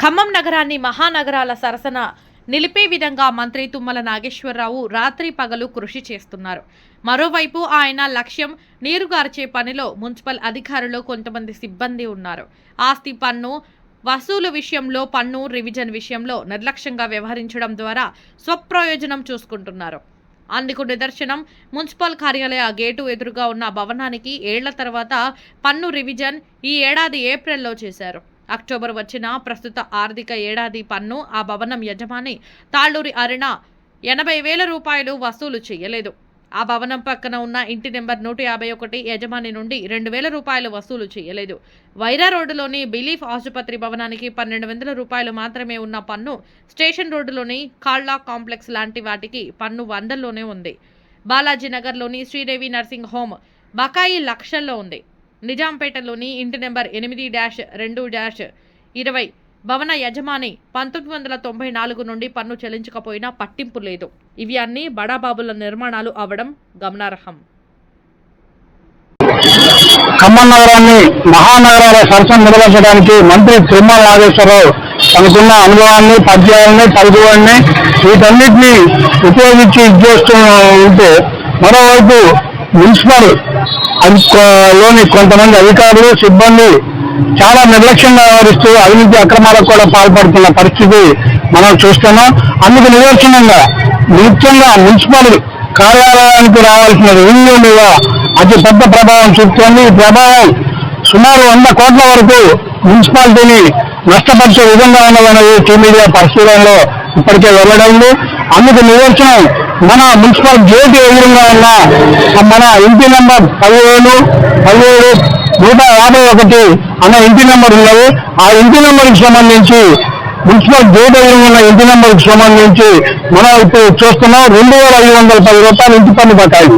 ఖమ్మం నగరాన్ని మహానగరాల సరసన నిలిపే విధంగా మంత్రి తుమ్మల నాగేశ్వరరావు రాత్రి పగలు కృషి చేస్తున్నారు. మరోవైపు ఆయన లక్ష్యం నీరుగార్చే పనిలో మున్సిపల్ అధికారులు కొంతమంది సిబ్బంది ఉన్నారు. ఆస్తి పన్ను వసూలు విషయంలో పన్ను రివిజన్ విషయంలో నిర్లక్ష్యంగా వ్యవహరించడం ద్వారా స్వప్రయోజనం చూసుకుంటున్నారు. అందుకు నిదర్శనం మున్సిపల్ కార్యాలయ గేటు ఎదురుగా ఉన్న భవనానికి ఏళ్ళ తర్వాత పన్ను రివిజన్ ఈ ఏడాది ఏప్రిల్లో చేశారు. అక్టోబర్ వచ్చిన ప్రస్తుత ఆర్థిక ఏడాది పన్ను ఆ భవనం యజమాని తాళ్ళూరి అరుణ ఎనభై వేల రూపాయలు వసూలు చేయలేదు. ఆ భవనం పక్కన ఉన్న ఇంటి నెంబర్ నూట యాభై ఒకటి యజమాని నుండి రెండు వేల రూపాయలు వసూలు చేయలేదు. వైరా రోడ్డులోని బిలీఫ్ ఆసుపత్రి భవనానికి పన్నెండు వందల రూపాయలు మాత్రమే ఉన్న పన్ను స్టేషన్ రోడ్డులోని కాళ్ళా కాంప్లెక్స్ లాంటి వాటికి పన్ను వందల్లోనే ఉంది. బాలాజీ నగర్లోని శ్రీదేవి నర్సింగ్ హోమ్ బకాయి లక్షల్లో ఉంది. నిజాంపేటలోని ఇంటి నెంబర్ ఎనిమిది డాష్ రెండు డాష్ ఇరవై. భవన యజమాని పంతొమ్మిది వందల తొంభై నాలుగు నుండి పన్ను చెల్లించకపోయినా పట్టింపు లేదు. ఇవి అన్ని బడాబాబుల నిర్మాణాలు అవడం గమనార్హం. ఖమ్మం నగరాన్ని మహానగరాల సరసన నిర్వహించడానికి మంత్రి తిరుమల నాగేశ్వరరావు తనకున్న అనుభవాన్ని పరిచయాన్ని పరిచయాన్ని వీటన్నిటిని ఉపయోగించి ఇది చేస్తూ ఉంటే మరోవైపు మున్సిపల్ అధి- లోని కొంతమంది అధికారులు సిబ్బంది చాలా నిర్లక్ష్యంగా వ్యవహరిస్తూ అవినీతి అక్రమాలకు కూడా పాల్పడుతున్న పరిస్థితి మనం చూస్తున్నాం. అందుకు నిదర్శనంగా ముఖ్యంగా మున్సిపల్ కార్యాలయానికి రావాల్సిన రెవెన్యూ మీద అతి పెద్ద ప్రభావం చూపుతోంది. ఈ ప్రభావం సుమారు వంద కోట్ల వరకు మున్సిపాలిటీని నష్టపరిచే విధంగా ఉన్నదనేది టీమీడియా పరిశీలనలో ఇప్పటికే వెల్లడైంది. అందుకు నిదర్శనం మన మున్సిపల్ గేట్ విధంగా ఉన్న మన ఇంటి నెంబర్ పదిహేడు పదిహేడు నూట యాభై ఒకటి అన్న ఇంటి నెంబర్ ఉన్నది. ఆ ఇంటి నెంబర్కి సంబంధించి మున్సిపల్ గేట్ ఎదురుగా ఉన్న ఇంటి నెంబర్కి సంబంధించి మనం ఇప్పుడు చూస్తున్నాం రెండు వేల ఐదు వందల పది రూపాయలు ఇంటి పన్ను బకాయి.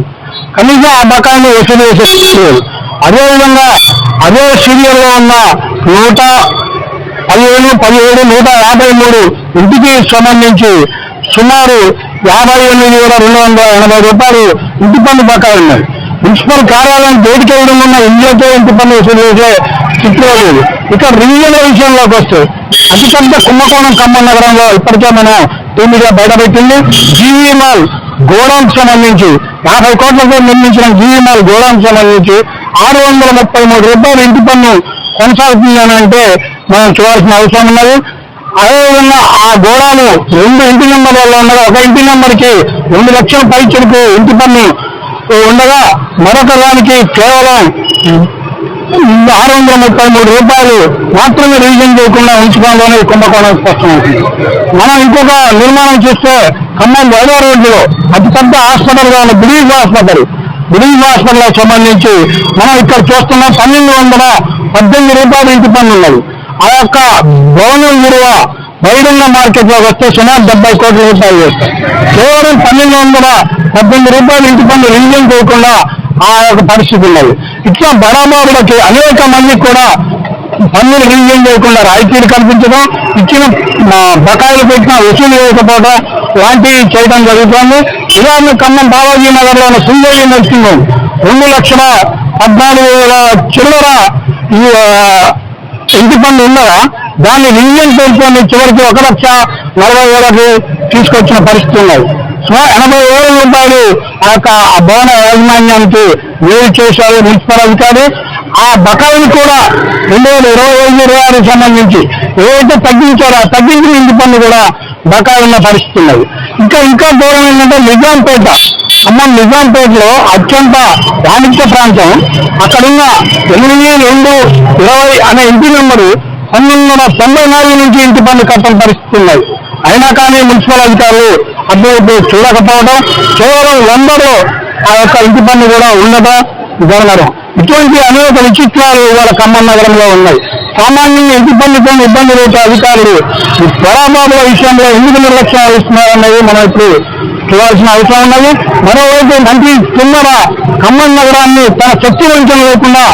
కనీసం ఆ బకాయిని వసూలు చేసే అదేవిధంగా అదే సీరియల్లో ఉన్న నూట పదిహేను పదిహేడు నూట యాభై మూడు ఇంటికి సంబంధించి సుమారు యాభై ఎనిమిది వేల రెండు వందల ఎనభై రూపాయలు ఇంటి పన్ను బకాయి ఉన్నాయి. మున్సిపల్ కార్యాలయం గేటుకి వేయడం ఉన్న ఇండియాతో ఇంటి పన్ను వసూలు చేసే స్థితిలో లేదు. ఇక రివిజన్ విషయంలోకి వస్తే అతిపెద్ద కుంభకోణం ఖమ్మం నగరంలో ఇప్పటికే మనం టీ మీడియా బయటపెట్టింది. జీవీ మాల్ గోడౌన్ సంబంధించి యాభై కోట్లతో నిర్మించిన జీవీ మాల్ గోడౌన్ సంబంధించి ఆరు వందల ముప్పై మూడు రూపాయలు ఇంటి పన్ను కొనసాగుతుందని అంటే మనం చూడాల్సిన అవసరం ఉన్నది. అదేవిధంగా ఆ గోడాలు రెండు ఇంటి నెంబర్లలో ఉండగా ఒక ఇంటి నెంబర్కి రెండు లక్షల పరీక్షలకు ఇంటి పన్ను ఉండగా మరొక దానికి కేవలం ఆరు వందల ముప్పై మూడు రూపాయలు మాత్రమే రివిజన్ చేయకుండా ఉంచుకోవాలని కుంభకోణం స్పష్టమవుతుంది మనం ఇంకొక నిర్మాణం చూస్తే ఖమ్మం వైరో రోడ్డులో అతిపెద్ద హాస్పిటల్గా ఉన్న బిలీఫ్ హాస్పిటల్. బిలీఫ్ హాస్పిటల్ సంబంధించి మనం ఇక్కడ చూస్తున్నాం పన్నెండు వందల పద్దెనిమిది రూపాయలు ఇంటి పన్ను ఉన్నది. ఆ యొక్క భవనం విలువ బహిరంగ మార్కెట్లో వస్తే సుమారు డెబ్బై కోట్ల రూపాయలు కేవలం పన్నెండు వందల పద్దెనిమిది రూపాయలు ఇంటి పన్ను రివిజన్ చేయకుండా ఆ యొక్క పరిస్థితి ఉన్నది. ఇట్లా బడాబాబులకి అనేక మందికి కూడా పన్నులు రివిజన్ చేయకుండా రాయితీలు కల్పించడం ఇచ్చిన బకాయిలు పెట్టిన వసూలు చేయకపోవడం లాంటివి చేయడం జరుగుతోంది. ఉదాహరణ ఖమ్మం బాలాజీ నగర్లో ఉన్న నర్సింగ్ హోమ్. రెండు లక్షల పద్నాలుగు వేల చిల్లర ఈ ఇంటి పన్ను ఉన్నదా దాన్ని రివిజన్ పేర్కొని చివరికి ఒక లక్ష నలభై వేలకు తీసుకొచ్చిన పరిస్థితి ఉన్నాయి సుమారు ఎనభై వేల రూపాయలు ఆ యొక్క ఆ భవన యాజమాన్యానికి వేలు చేశారు మున్సిపల్ అధికారి. ఆ బకాయిలు కూడా రెండు వేల ఇరవై ఐదు ఇరవై ఆరుకు సంబంధించి ఏవైతే తగ్గించారో ఆ తగ్గించిన ఇంటి పన్ను కూడా బకాయి ఉన్న పరిస్థితి ఉన్నది. ఇంకా ఇంకా దూరం ఏంటంటే నిజాంపేట. ఖమ్మం నిజాంపేటలో అత్యంత వాణిజ్య ప్రాంతం. అక్కడున్న ఎనిమిది రెండు ఇరవై అనే ఇంటి నెంబరు పంతొమ్మిది వందల తొంభై నాలుగు నుంచి ఇంటి పన్ను కట్టని పరిస్థితి ఉన్నాయి అయినా కానీ మున్సిపల్ అధికారులు అభివృద్ధి చూడకపోవడం కేవలం వందలో ఆ యొక్క ఇంటి పన్ను కూడా ఉండదా? జరగడం ఇటువంటి అనేక విచిత్రాలు ఇవాళ ఖమ్మం నగరంలో ఉన్నాయి. సామాన్యంగా ఇంటి పన్నుతో ఇబ్బంది లేచే అధికారులు ఈ విషయంలో ఎందుకు నిర్లక్ష్యం వహిస్తున్నారన్నది మనం ఇప్పుడు చూడాల్సిన అవసరం ఉన్నది. మరోవైపు మంత్రి తుమ్మర ఖమ్మం నగరాన్ని తన శక్తి వంచన లేకుండా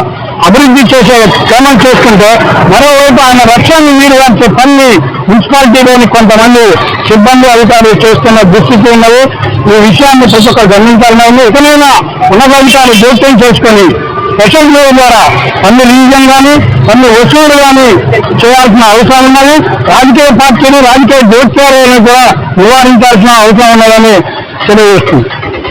అభివృద్ధి చేసే క్రమం చేసుకుంటే మరోవైపు ఆయన లక్ష్యాన్ని మీరు వచ్చే పని మున్సిపాలిటీలోని కొంతమంది సిబ్బంది అధికారులు చేస్తున్న దుస్థితి ఉన్నది. ఈ విషయాన్ని ప్రతి ఒక్కరు గమనించాలని ఉంది. ఇకనైనా ఉన్నతాధికారులు జోక్యం చేసుకొని స్పెషల్ డ్రైవ్ ద్వారా పన్ను రివిజన్ కానీ పన్ను వసూలు కానీ చేయాల్సిన అవసరం ఉన్నది. రాజకీయ పార్టీలు రాజకీయ జోక్యాలను కూడా నివారించాల్సిన అవసరం ఉన్నదని తెలియజేస్తుంది.